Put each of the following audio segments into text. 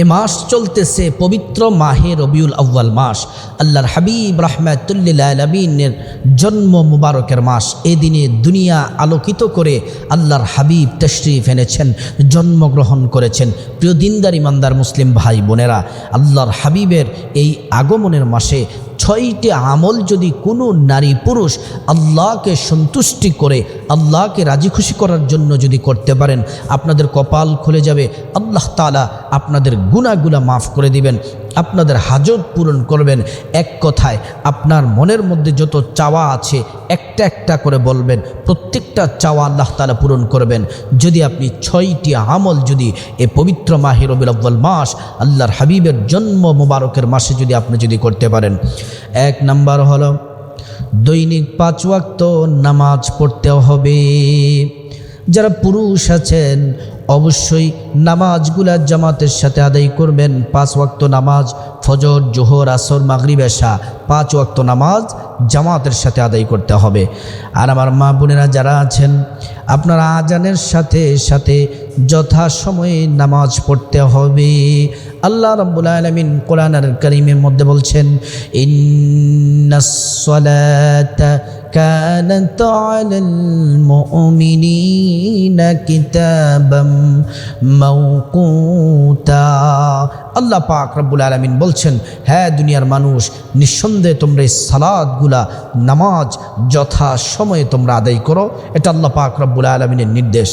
এ মাস চলতেছে পবিত্র মাহে রবিউল আউ্বাল মাস। আল্লাহর হাবিব রহমাতুল্লিলাবিনের জন্ম মুবারকের মাস। এ দিনে দুনিয়া আলোকিত করে আল্লাহর হাবিব তশরিফ এনেছেন, জন্মগ্রহণ করেছেন। প্রিয় দিনদার, ইমানদার, মুসলিম ভাই বোনেরা আল্লাহর হাবিবের এই আগমনের মাসে ছয়টি আমল যদি কোনো নারী পুরুষ আল্লাহকে সন্তুষ্টি করে, আল্লাহকে রাজি খুশি করার জন্য যদি করতে পারেন, আপনাদের কপাল খুলে যাবে। আল্লাহ তালা আপনাদের গুণাগুলা মাফ করে দিবেন। আপনাদের হাজত পূরণ করবেন। এক কথায়, আপনার মনের মধ্যে যত চাওয়া আছে, একটা একটা করে বলবেন। প্রত্যেকটা চাওয়া আল্লাহ তালা পূরণ করবেন। যদি আপনি ছয়টি আমল যদি এ পবিত্র মাহির রবিল মাস, আল্লাহর হাবিবের জন্ম মোবারকের মাসে যদি আপনি যদি করতে পারেন। এক নাম্বার হলো, দৈনিক পাঁচ ওয়াক্ত নামাজ পড়তে হবে। যারা পুরুষ আছেন অবশ্যই নামাজগুলা জামাতের সাথে আদায় করবেন। পাঁচ ওয়াক্ত নামাজ, ফজর, জোহর, আসর, মাগরিব পাঁচ ওয়াক্ত নামাজ জামাতের সাথে আদায় করতে হবে। আর আমার মা বোনেরা যারা আছেন, আপনারা আজানের সাথে সাথে যথাসময়ে নামাজ পড়তে হবে। আল্লাহ রব্বুল আলমিন কোরআন করিমের মধ্যে বলছেন ইন্নাসলাতা كانت على المؤمنين كتابا موقوتا আল্লাহ পাক রব্বুল আলমিন বলছেন হ্যাঁ দুনিয়ার মানুষ নিঃসন্দেহে তোমরা এই সালাদগুলা নামাজ যথা সময়ে তোমরা আদায় করো এটা আল্লাহ পাক রব্বুল আলমিনের নির্দেশ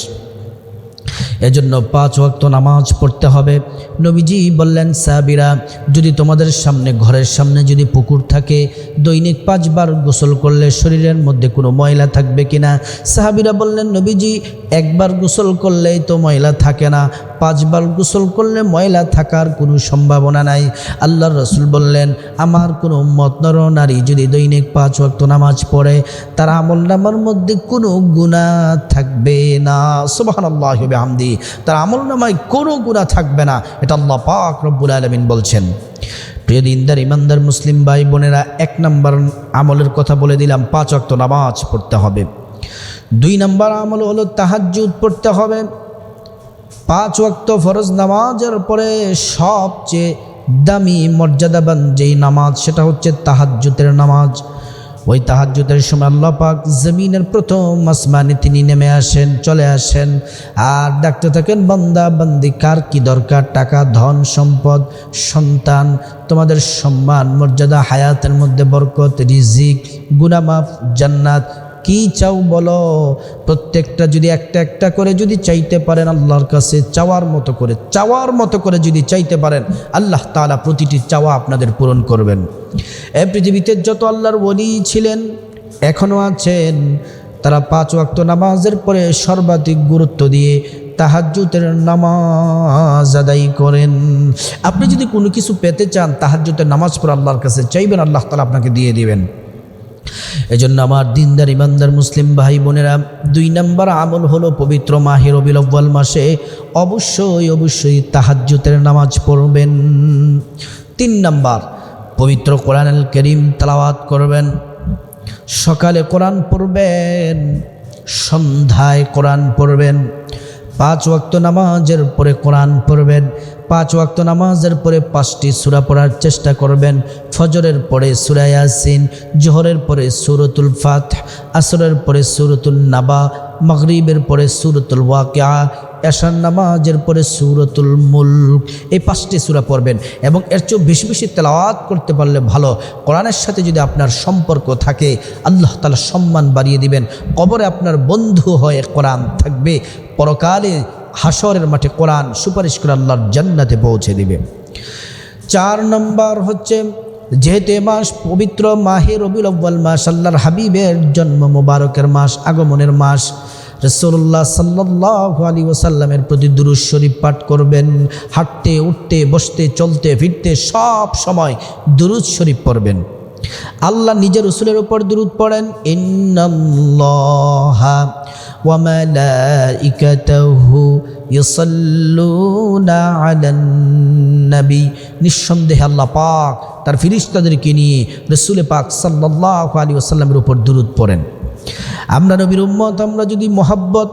এজন্য পাঁচ ওয়াক্ত নামাজ পড়তে হবে। নবীজি বললেন সাবিরা যদি তোমাদের সামনে, ঘরের সামনে যদি পুকুর থাকে, দৈনিক পাঁচবার গোসল করলে শরীরের মধ্যে কোনো ময়লা থাকবে কিনা? সাহাবিরা বললেন, নবীজি, একবার গোসল করলেই তো ময়লা থাকে না। পাঁচবার গোসল করলে ময়লা থাকার কোনো সম্ভাবনা নাই। আল্লাহর রসুল বললেন, আমার কোনো উম্মত নর, নারী যদি দৈনিক পাঁচ ওয়াক্ত নামাজ পড়ে, তার আমল নামার মধ্যে কোনো গুণা থাকবে না। সুবাহান আল্লাহ আমদি তার আমল নামায় কোনো গুণা থাকবে না। এটা আল্লাহ পাক রব্বুল আলমিন বলছেন। প্রিয় দিনদার, ইমানদার মুসলিম ভাই বোনেরা, এক নম্বর আমলের কথা বলে দিলাম, পাঁচ অক্ত নামাজ পড়তে হবে। দুই নম্বর আমল হলো তাহাজ্জুদ পড়তে হবে। পাঁচ ওয়াক্ত ফরজ নামাজের পরে সবচেয়ে দামি মর্যাদাবান যেই নামাজ, সেটা হচ্ছে তাহাজ্জুতের নামাজ। ওই তাহাজ্জুতের সময় আল্লাহ পাক জমিনের প্রথম আসমানে তিনি নেমে আসেন, চলে আসেন। আর ডাকতে থাকেন, বান্দা, বান্দি, কার কি দরকার? টাকা, ধন, সম্পদ, সন্তান, তোমাদের সম্মান, মর্যাদা, হায়াতের মধ্যে বরকত, রিজিক গুনামাফ জান্নাত কি চাও বলো? প্রত্যেকটা যদি একটা একটা করে যদি চাইতে পারেন আল্লাহর কাছে, চাওয়ার মতো করে, চাওয়ার মতো করে যদি চাইতে পারেন, আল্লাহ তালা প্রতিটি চাওয়া আপনাদের পূরণ করবেন। এ পৃথিবীতে যত আল্লাহর ওলি ছিলেন এখনও আছেন, তারা পাঁচ ওয়াক্ত নামাজের পরে সর্বাধিক গুরুত্ব দিয়ে তাহাজ্জুতের নামাজ আদায় করেন। আপনি যদি কোনো কিছু পেতে চান তাহাজ্জুতের নামাজ পড়ে আল্লাহর কাছে চাইবেন, আল্লাহ তালা আপনাকে দিয়ে দিবেন। এজন্য আমার দিনদার, ইমানদার মুসলিম ভাই বোনেরা, দুই নম্বর আমল হলো পবিত্র মাহের অবিলব্বাল মাসে অবশ্যই অবশ্যই তাহাজ্জুতের নামাজ পড়বেন। তিন নম্বর, পবিত্র কোরআন করিম তালাওয়াত করবেন। সকালে কোরআন পড়বেন, সন্ধ্যায় কোরআন পড়বেন। পাঁচ ওয়াক্ত নামাজের পরে কোরআন পড়বেন। পাঁচ ওয়াক্ত নামাজের পরে পাঁচটি সুরা পড়ার চেষ্টা করবেন। ফজরের পরে সুরা ইয়াসিন, জোহরের পরে সুরতুল ফাত আসরের পরে সুরতুল নাবা, মগরিবের পরে সুরতুল ওয়াকিয়া, এশার নামাজের পরে সুরতুল মুল্ক। এই পাঁচটি সুরা পড়বেন এবং এর চেয়েও বেশি বেশি তেলাওয়াত করতে পারলে ভালো। কোরআনের সাথে যদি আপনার সম্পর্ক থাকে, আল্লাহ তালা সম্মান বাড়িয়ে দিবেন। কবরে আপনার বন্ধু হয়ে কোরআন থাকবে। পরকালে হাসরের মাঠে কোরআন সুপারিশ করে আল্লাহর জান্নাতে পৌঁছে দিবে। চার নম্বর হচ্ছে, যেহেতু মাস পবিত্র মাহে রবিউল আব্বাল মাস, আল্লাহর হাবিবের জন্ম মোবারকের মাস, আগমনের মাস রসুল্লাহ সাল্লাহ আলী ওসাল্লামের প্রতি দুরুজ শরীফ পাঠ করবেন, হাঁটতে, উঠতে, বসতে, চলতে, ফিরতে, সব সময় দুরুজ শরীফ পড়বেন। আল্লাহ নিজের রসুলের উপর দুরুদ পড়েন, ইন্নাল্লাহা মালাইকাতাহু ইউসাল্লুনা আলান নবী নিঃসন্দেহে আল্লাহ পাক তার ফিরিস্তাদেরকে নিয়ে রসুলে পাক সাল্লাল্লাহু আলাইহি ওয়াসাল্লামের উপর দুরুদ পড়েন। আমরা নবীর উম্মত, আমরা যদি মোহাব্বত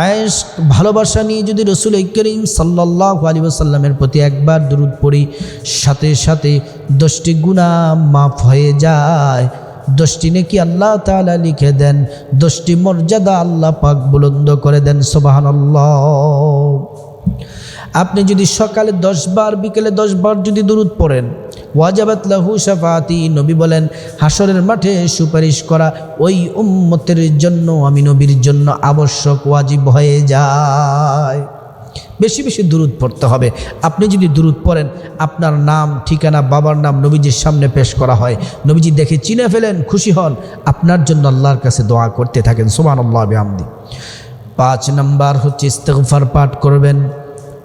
আয়েস ভালোবাসা নিয়ে যদি রসুল করিম সাল্লাহ আলী সাল্লামের প্রতি একবার দূরত পড়ি, সাথে সাথে দশটি গুণা মাফ হয়ে যায়। দশটি নাকি আল্লাহ তালা লিখে দেন দশটি মর্যাদা আল্লাহ পাক বুলন্দ করে দেন সোবাহান আপনি যদি সকালে দশ বার, বিকেলে দশ বার যদি দূরত পড়েন, ওয়াজাবাত শাফাতি নবী বলেন হাসরের মাঠে সুপারিশ করা ওই উম্মতের জন্য, আমি নবীর জন্য আবশ্যক, ওয়াজিব হয়ে যায়। বেশি বেশি দূরত পড়তে হবে। আপনি যদি দূরত পড়েন, আপনার নাম, ঠিকানা, বাবার নাম নবীজির সামনে পেশ করা হয়। নবীজি দেখে চিনে ফেলেন, খুশি হন। আপনার জন্য আল্লাহর কাছে দোয়া করতে থাকেন। সোমান আল্লাহ আমদি পাঁচ নম্বর হচ্ছে ইস্তেগফার পাঠ করবেন।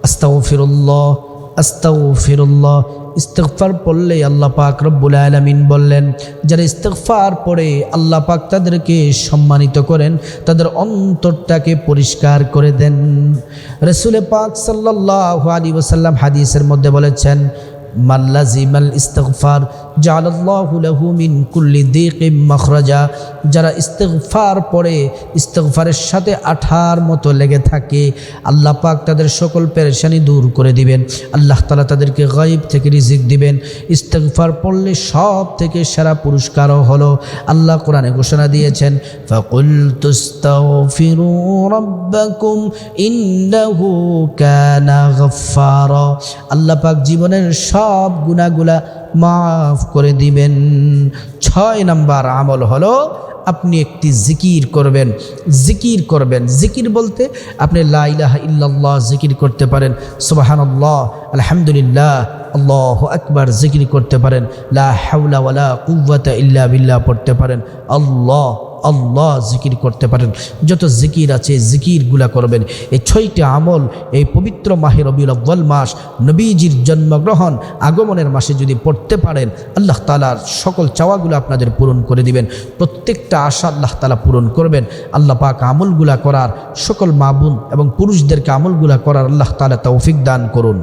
আস্তাগফিরুল্লাহ। আস্তাগফিরুল্লাহ ইস্তেকফার পড়লে আল্লাহ পাক রব্বুল আলমিন বললেন, যারা ইস্তেকফার পড়ে আল্লাহ পাক তাদেরকে সম্মানিত করেন, তাদের অন্তরটাকে পরিষ্কার করে দেন। রসুলে পাক সাল্লাহ আলী ওসাল্লাম হাদিসের মধ্যে বলেছেন মাল্লাজিমাল ইস্তেগফার জালাল্লাহু লাহু মিন কুল্লি দিকিম মাখরাজা, যারা ইস্তেগফার পড়ে, ইস্তেগফারের সাথে আঠার মতো লেগে থাকে, আল্লাহ পাক তাদের সকল পেরেশানি দূর করে দিবেন। আল্লাহ তালা তাদেরকে গাইব থেকে রিজিক দিবেন। ইস্তেগফার পড়লে সব থেকে সেরা পুরস্কারও হলো আল্লাহ কোরআনে ঘোষণা দিয়েছেন ফাকুল আল্লাহ পাক জীবনের সব গুনাহগুলা মাফ করে দিবেন। ছয় নাম্বার আমল হলো, আপনি একটি জিকির করবেন। জিকির করবেন। জিকির বলতে আপনি লাইলাহ ইল্লাল্লাহ জিকির করতে পারেন। সুবহানাল্লাহ, আলহামদুলিল্লাহ, আল্লাহ আকবার জিকির করতে পারেন। লা হাউলা ওয়ালা কুওয়াতা ইল্লা বিল্লাহ পড়তে পারেন। আল্লাহ আল্লাহ জিকির করতে পারেন। যত জিকির আছে, জিকিরগুলা করবেন। এই ছয়টি আমল, এই পবিত্র মাহের রবিউল আব্বাল মাস, নবীজির জন্মগ্রহণ, আগমনের মাসে যদি পড়তে পারেন, আল্লাহ তালার সকল চাওয়াগুলো আপনাদের পূরণ করে দিবেন। প্রত্যেকটা আশা আল্লাহ তালা পূরণ করবেন। আল্লাহ পাক আমলগুলা করার, সকল মা বোন এবং পুরুষদেরকে আমলগুলা করার আল্লাহ তালা তৌফিক দান করুন।